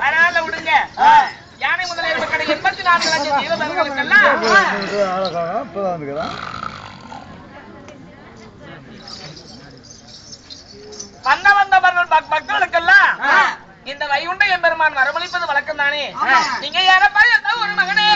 அதனால விடுங்க. யானை முதலிய கடை எண்பத்தி நான்கு லட்சம் ஜீவபேர்களுக்கெல்லாம் வந்த வந்தவர்கள் பக்தர்களுக்கெல்லாம் இந்த வைகுண்ட எம்பெருமான் வரமளிப்பது வழக்கம் தானே நீங்க யாரப்பா ஒரு மகனே.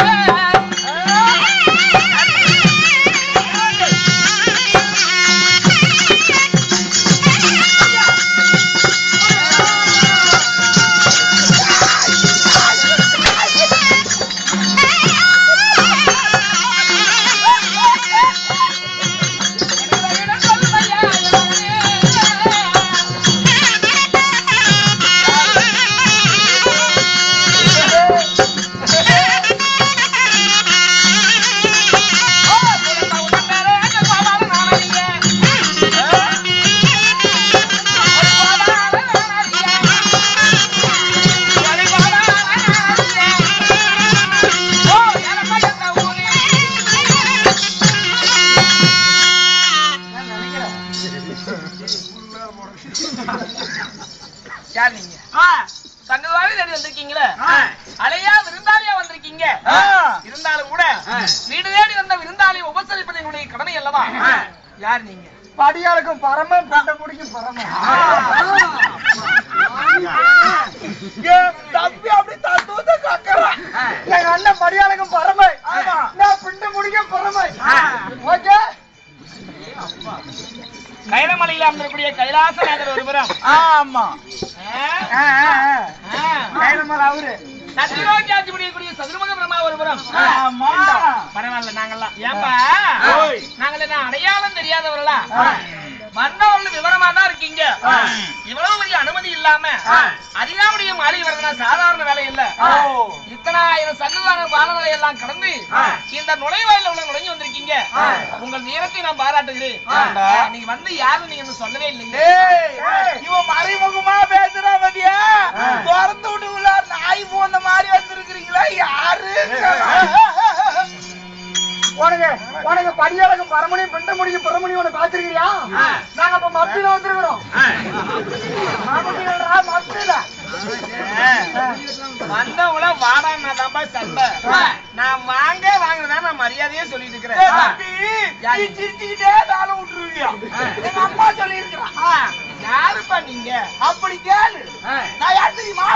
யார் நீங்க? படியாளுக்கும் பரமன் பண்ட முடிக்கும் பரமன் தப்பி அப்படி தத்துவத்தை கக்கலாம் எங்க அண்ணன் படியாளுக்கும் பரமை நான் பிண்ட முடிக்கும் பரமை ஓகே? கைலமலையில அமர்ந்திருக்கக்கூடிய கைலாசநாதர் ஒருபுறம் ஆமா. கைலமலை அவரு. சத்தியோஜாதி முடியக்கூடிய சதுர்முக ஒருபுறம். ஆமா. பரவாயில்ல நாங்கெல்லாம். ஏப்பா. நாங்கள் என்ன அடையாளம் தெரியாதவர்களா? வந்தவர்கள் விவரமா தான் இருக்கீங்க இவ்வளவு பெரிய அனுமதி இல்லாம அறியாமுடைய மாளிகை வரதுனா சாதாரண வேலை இல்ல. இத்தனாயிரம் சன்னிதான பாலங்களை எல்லாம் கடந்து இந்த நுழைவாயில உள்ள நுழைஞ்சு வந்திருக்கீங்க. உங்கள் நேரத்தை நான் பாராட்டுகிறேன். நீங்க வந்து யாரும் நீங்க சொல்லவே இல்லைங்க. இவன் மறைமுகமா பேசுறான் பாத்தியா? திறந்து விட்டுங்களா நாய் போன மாதிரி வந்திருக்கிறீங்களா? யாரு உனக்கு படியாளுக்கும் பரமணியும் பிண்ட முடிக்கும் பரமணியும் உனக்கு பாத்துருக்கியா நாங்க அப்ப மத்தியில வந்துருக்கிறோம். மத்தியில. வந்தவங்கள வாடான்னா தான்ப்பா சண்டை? நான் வாங்க வாங்கினா நான் மரியாதையே சொல்லிட்டு இருக்கிறேன். சிரிச்சுக்கிட்டே தாளம் விட்டுருவியா எங்க அம்மா சொல்லி யாருப்பா நீங்க? அப்படி கேளு. நான் யார் தெரியுமா?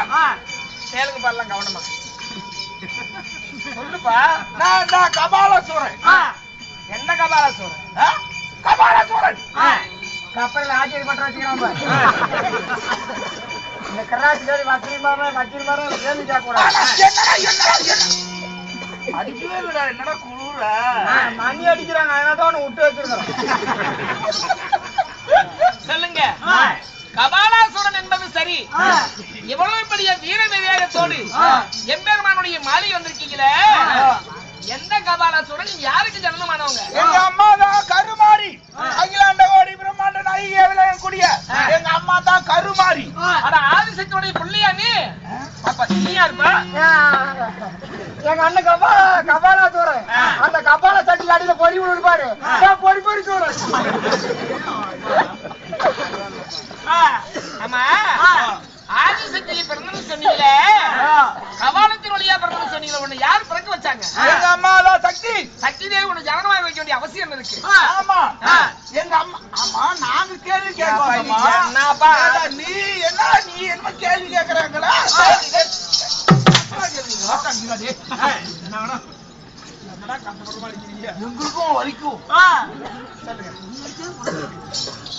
கேளுங்க பாடலாம் கவனமா. சொல்லுப்பா. நான் நான் கபாலசூரன் என்ன கபால சொல்ற ஆ? கபாலசூரன்! கப்பலில் ஆச்சரியப்பட்டு வச்சுக்கிறான் பாரு. இந்த கராச்சிக்காரி வக்கீல் மாமே வக்கீல் மாமே கேள்விக்கா கூட ஆனா, என்னடா என்னடா என்ன அடிக்கவே இல்லடா என்னடா குளிர மணி அடிக்கிறாங்க அதனால தான் விட்டு வச்சிருக்கிறோம். சொல்லுங்க. கபாலாசுரன் என்பது சரி. இவ்வளவு பெரிய வீர விவேகத்தோடு எம்பெருமானுடைய மாளிகை வந்திருக்கீங்களே? எந்த கபாலாசுரன் யாருக்கு ஜனனமானவங்க எங்க அம்மா தான் கருமாரி. அகிலாண்ட கோடி பிரம்மாண்ட நாயகிய விளையக்கூடிய எங்க அம்மா தான் கருமாரி. அட ஆதிசக்தியுடைய புள்ளியா நீ? அப்ப நீ யாருப்பா எங்க அண்ணன் கபா கபாலா தூரம் கறி விடுது பாரு. நான் பொறி பொறி சோறு ஆமா. ஆதிசக்தி பிறந்தன்னு சொன்னீங்களே. கபாலத்தின் வழியா பிறந்தன்னு சொன்னீங்களே. உன்னை யார் எங்க அம்மாதான் சக்தி சக்தி தேவி உன்னை ஜனனமாக வைக்க வேண்டிய அவசியம் என்ன இருக்கு ஆமா. எங்க அம்மா ஆமா நாங்க கேள்வி என்னப்பா? நீ என்ன நீ என்ன கேள்வி கேக்குறாங்களா எங்களுக்கும் வலிக்கும்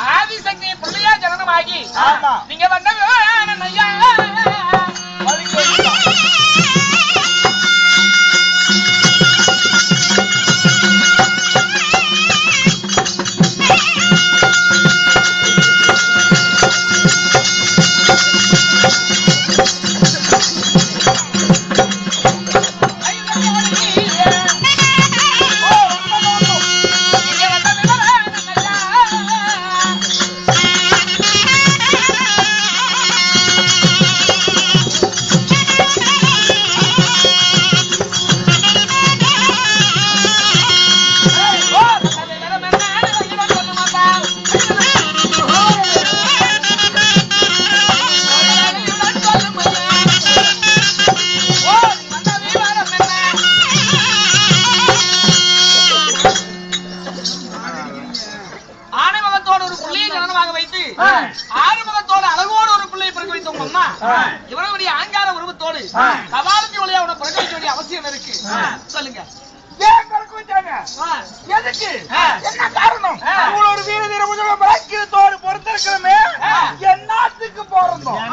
ஆதிசக்தி பிள்ளையா ஜனனமாகி ஆமா. நீங்க வந்த ஆணைமுகத்தோட ஒரு பிள்ளையை ஜனனமாக வைத்து ஆறுமுகத்தோட அழகோடு ஒரு பிள்ளையை பிறக்க வைத்த உங்க அம்மா இவனுடைய ஆங்கார உருவத்தோடு கபாலத்தி வழியா அவனை பிறக்க வைக்க வேண்டிய அவசியம் இருக்கு. சொல்லுங்க. ஏன் பிறக்க வச்சாங்க எதுக்கு? என்ன காரணம்? வீர பொறுத்திருக்கிறோமே. என்னத்துக்கு பிறந்தோம்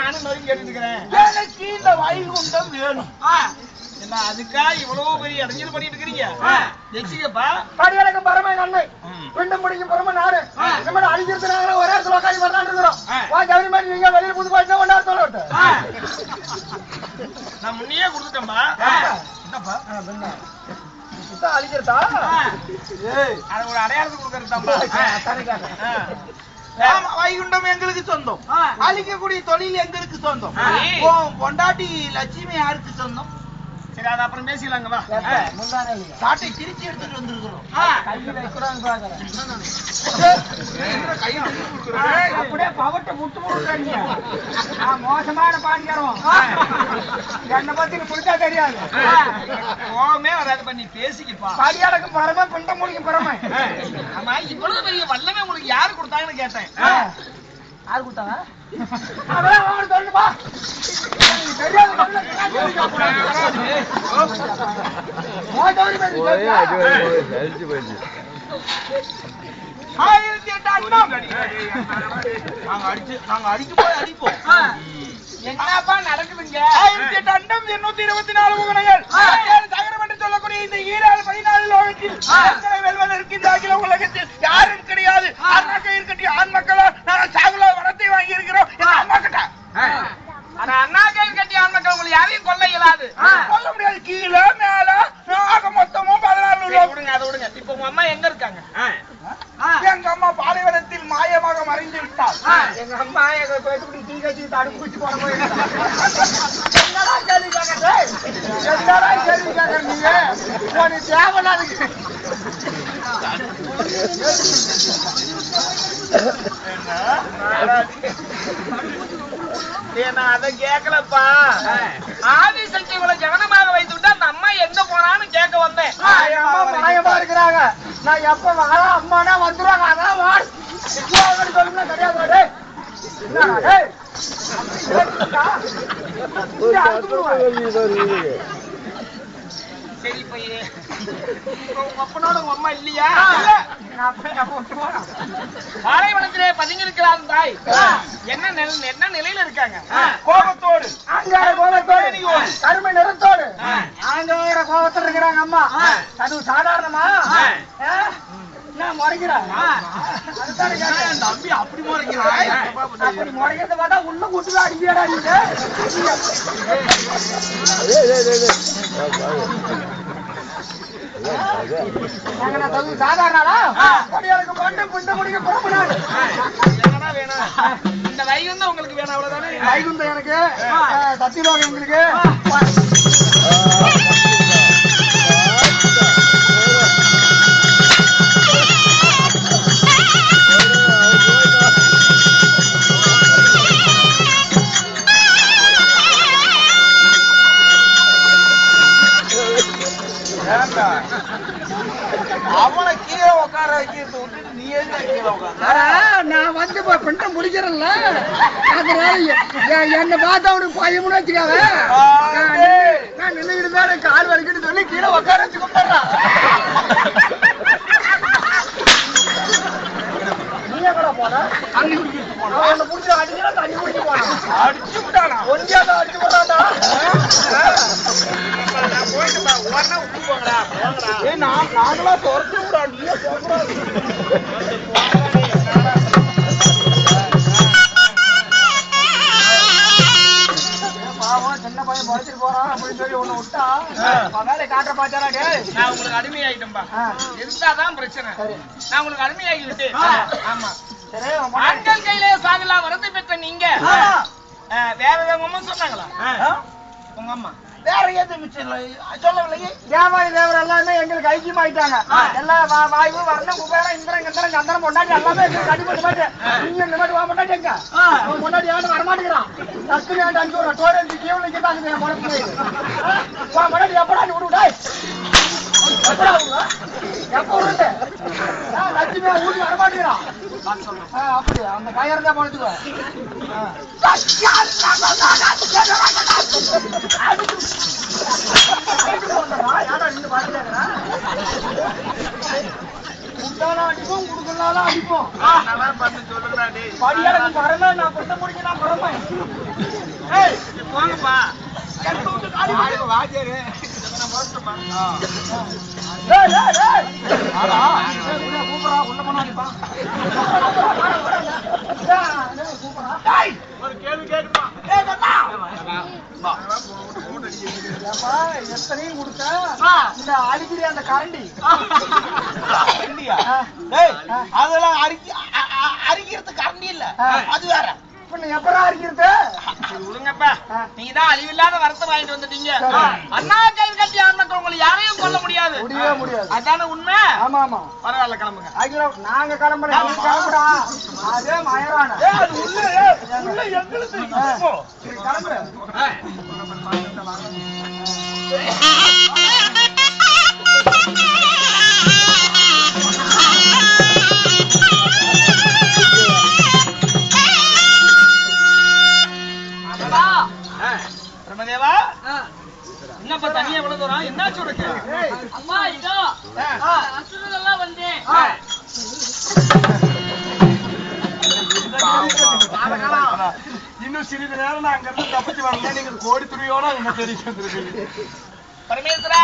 நானும் நோய் கேட்டு இருக்கிறேன் எனக்கு இந்த வைகுண்டம் வேணும். என்ன அதுக்கா இவ்வளவு பெரிய இடைஞ்சல் பண்ணிட்டு இருக்கிறீங்க? பரம அது ஒரு அடையாளத்துக்கு கொடுக்கறது வைகுண்டம் எங்களுக்கு சொந்தம். அழிக்கக்கூடிய தொழில் எங்களுக்கு சொந்தம். பொண்டாட்டி லட்சுமி யாருக்கு சொந்தம்? சரி அது அப்புறம் பேசிக்கலாங்க வா. சாட்டை திருச்சி எடுத்துட்டு வந்திருக்கிறோம். கையில பாக்குறேன் அப்படியே பவட்ட முட்டு நான் மோசமான பாண்டியாரம். என்னை பத்தி புடிச்சா தெரியாது. கோவமே வராது பண்ணி பேசிக்கப்பா. படியாளுக்கு பரம பிண்ட முடிக்கும் பரம ஆமா இவ்வளவு பெரிய வல்லமே உங்களுக்கு யாரு கொடுத்தாங்கன்னு கேட்டேன். யாரு கொடுத்தாங்க? ஆயிரத்தி எட்டு நாங்க அடிச்சு நாங்க அடிக்க போய் அடிப்போம். என்னப்பா நடக்குதுங்க? ஆயிரத்தி எட்டு அண்டம் எண்ணூத்தி இருபத்தி நாலு முகனைகள் சொல்லக்கூடிய இந்த ஈராறு பதினாலு லோகத்தில் வெல்வதற்கு இந்த அகில உலகத்தில் யாரும் கிடையாது. அண்ணாக்க இருக்கட்டும் ஆண் மக்களா நாங்கள் சாகுல வரத்தை வாங்கி இருக்கிறோம் அம்மா கிட்ட ஆனா கட்டி ஆண் மக்கள் உங்களை யாரையும் கொல்ல இயலாது. சொல்ல முடியாது. கீழே மேல ஆக மொத்தமும் பதினாலு விடுங்க அதை விடுங்க. இப்ப உங்க அம்மா எங்க இருக்காங்க? எங்க அம்மா பாலைவனத்தில் மாயமாக மறைந்து விட்டாள். எங்க அம்மா எங்க போயிட்டு டீ கட்சி தடுப்பு குச்சி போட போயிருக்கா என்னடா கேள்வி கேட்கறது என்னடா கேள்வி கேட்கற நீங்க உனக்கு தேவையில்லாத ஏய், நான் அதை கேட்கலப்பா ஆதிசக்தி இவளை ஜனனமாக வைத்து விட்டு அந்த அம்மா எங்க போனான்னு கேட்க வந்தேன் மாயமா இருக்கிறாங்க நான் எப்ப வரேன் அம்மானா வந்துருவாங்க அதான் இப்போன்னு சொல்லுங்க தெரியாது டேய் இப்ப உங்க அப்பனோட உங்க அம்மா இல்லையா? இல்ல. நான் போய் நான் போட்டு போறேன். பாலைவனத்திலே பதுங்கி இருக்கிறார் தாய் என்ன என்ன நிலையில இருக்காங்க? கோபத்தோடு. ஆங்கார கோபத்தோடு. கருமை நிறத்தோடு. ஆங்கார கோபத்தில் இருக்கிறாங்க அம்மா. அது சாதாரணமா? என்ன முறைக்கிறாங்க. தம்பி அப்படி முறைக்கிறாய் அப்படி முறைக்கிறத பார்த்தா உள்ள கூட்டுதான் அடிப்பியாடா நீங்க சாதாரணா படியாளுக்கு கொண்டு முடிக்க புறப்படாது இந்த வைகுந்தம் உங்களுக்கு வேணும் அவ்வளவுதானே வைகுந்தம் எனக்கு சத்தியலோகம் உங்களுக்கு நான் வந்து பெண்ணை முடிக்கிறேன்ல. அதனால என்னை பார்த்தா அவனுக்கு பயமுன்னு வச்சுக்காத. நான் நின்னு- நான் நின்னுக்கிட்டு தான் கால் வலிக்குன்னு சொல்லி கீழே உட்கார வச்சு கூப்பிடுறான் நீ எங்கடா போன? போன அவனை புடிச்சு தண்ணி போனான் அடிச்சு விட்டானா ஒன்றியாத அடிச்சு நான் நாங்களா துரத்து விடா நீயே போகக்கூடாது பாவம் சின்ன பையன் பறிச்சிட்டு போறான் அப்படின்னு சொல்லி ஒண்ணு விட்டா வேலை காட்டுற பாச்சாரா டேய் நான் உங்களுக்கு அடிமையாயிட்டேன்பா. இருந்தாதான் பிரச்சனை. நான் உங்களுக்கு அடிமையாகி விட்டேன். ஆமா. ஆண்கள் கையிலே சாகலாம் வரது பெற்ற நீங்க வேற அம்மா சொன்னாங்களா? உங்க அம்மா. வேற எதுவும் மிச்சம் சொல்லவில்லையே தேவாய் தேவர் எல்லாமே எங்களுக்கு ஐக்கியமாயிட்டாங்க எல்லாம் வா- வாயு வர்ணம் குபேரம் இந்திரன் கந்தரன் சந்திரன் பொண்டாட்டி எல்லாமே எங்களுக்கு அடிபட்டு நீங்க இந்த மாதிரி வா பொண்டாட்டி எங்க? உன் பொண்டாட்டி ஏன் வரமாட்டேங்கிறான் டக்குனு ஏன் அஞ்சு ஒரு டோர் முறை வா பொண்டாட்டி எப்படா நீ விடு டேய் எப்படா விடுவ? எப்ப விடுறது? ஏன் லட்சுமியா ஊட்டி வரமாட்டேங்கிறான் அப்படி அந்த பையன் தான் போனதுக்கு அடிப்போம் குடுக்கலாலும் அடிப்போம். படியாளர்கள் வரல நான் கொட்ட முடிக்க நான் பரமே போங்கப்பா வாஜரு ஏய், தாத்தா. ஏப்பா, எத்தனையும் கொடுத்த? இந்த அடிக்கிற அந்த கரண்டி. அதெல்லாம் அரிக்க அ- அ- அரிக்கிறது கரண்டி இல்ல. அது வேற. எப்படா அடிக்கிறது சரி, விடுங்கப்பா. நீங்க தான் அழிவில்லாத வரத்தை வாங்கிட்டு வந்துட்டீங்க. அண்ணா கை கட்டி உங்களை யாரையும் கொல்ல முடியாது. முடியவே முடியாது. அதான உண்மை? ஆமா ஆமா. பரவாயில்ல கிளம்புங்க. ஆகில நாங்க கிளம்புறோம். நீ கிளம்புடா அதே மயரான அது உள்ள எங்களுக்கு. பரமேஸ்வரா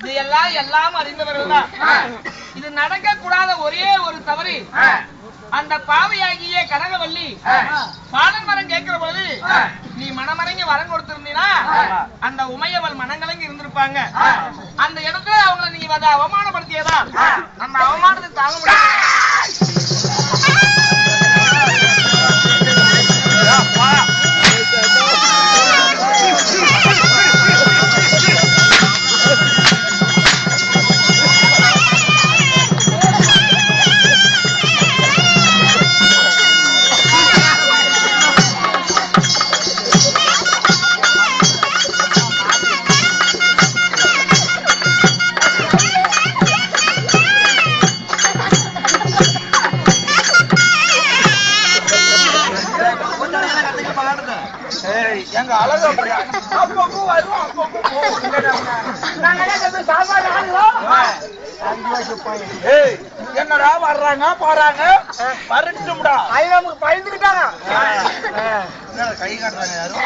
இது எல்லாம் எல்லாம் அறிந்தவர்கள் தான் இது நடக்க கூடாத ஒரே ஒரு தவறு. அந்த பாவையாகிய கனகவல்லி பாலன் மரம் கேட்கிற பொழுது நீ மனமரங்கி வரம் கொடுத்திருந்தீனா அந்த உமையவள் மனங்கலங்கி இருந்திருப்பாங்க. அந்த இடத்துல அவங்கள நீ அதை அவமானப்படுத்தியதா? அந்த அவமானத்தை தாங்க முடியாது. எங்க அழகு அப்படியா? அப்பப்போ வரும் அப்பப்போ நாங்க சாப்பாடு என்னடா வர்றாங்க போறாங்க? வரட்டும்டா. ஐயா, நமக்கு பயந்துக்கிட்டாங்க கை காட்டுறாங்க யாரும்?